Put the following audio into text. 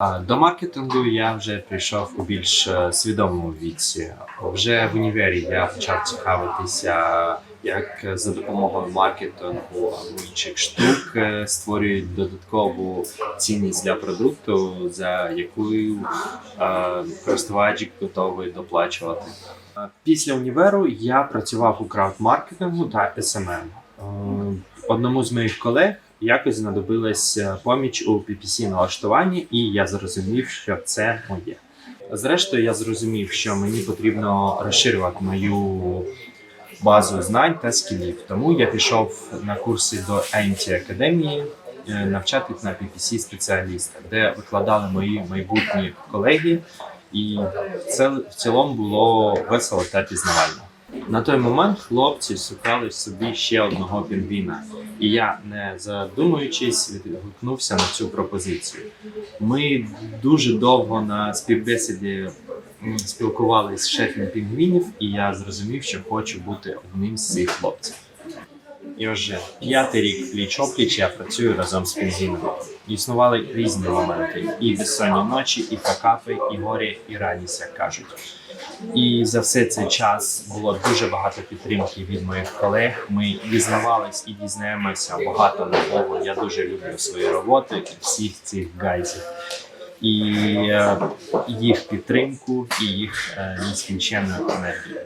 До маркетингу я вже прийшов у більш е, свідомому віці. Вже в універі я почав цікавитися, як за допомогою маркетингу або інших штук е, створюють додаткову цінність для продукту, за яку е, користувач готовий доплачувати. Після універу я працював у крауд-маркетингу та SMM. Одному з моїх колег якось знадобилась е, поміч у PPC налаштуванні, і я зрозумів, що це моє. Зрештою, я зрозумів, що мені потрібно розширювати мою базу знань та скілів. Тому я пішов на курси до AMT Академії навчатись на PPC спеціаліста, де викладали мої майбутні колеги, і це в цілому було весело та пізнавально. На той момент хлопці шукали собі ще одного пінгвіна, і я, не задумуючись, відгукнувся на цю пропозицію. Ми дуже довго на співбесіді спілкувалися з шефом пінгвінів, і я зрозумів, що хочу бути одним з цих хлопців. І вже п'ятий рік пліч опліч я працюю разом з пінгвінами. Існували різні моменти: і безсонні ночі, і факапи, і горі, і радість, як кажуть. І за все цей час було дуже багато підтримки від моїх колег. Ми дізнавались і дізнаємося багато нового. Я дуже люблю свої роботи всіх цих гайзів. І е, їх підтримку, і їх е, нескінченну енергію.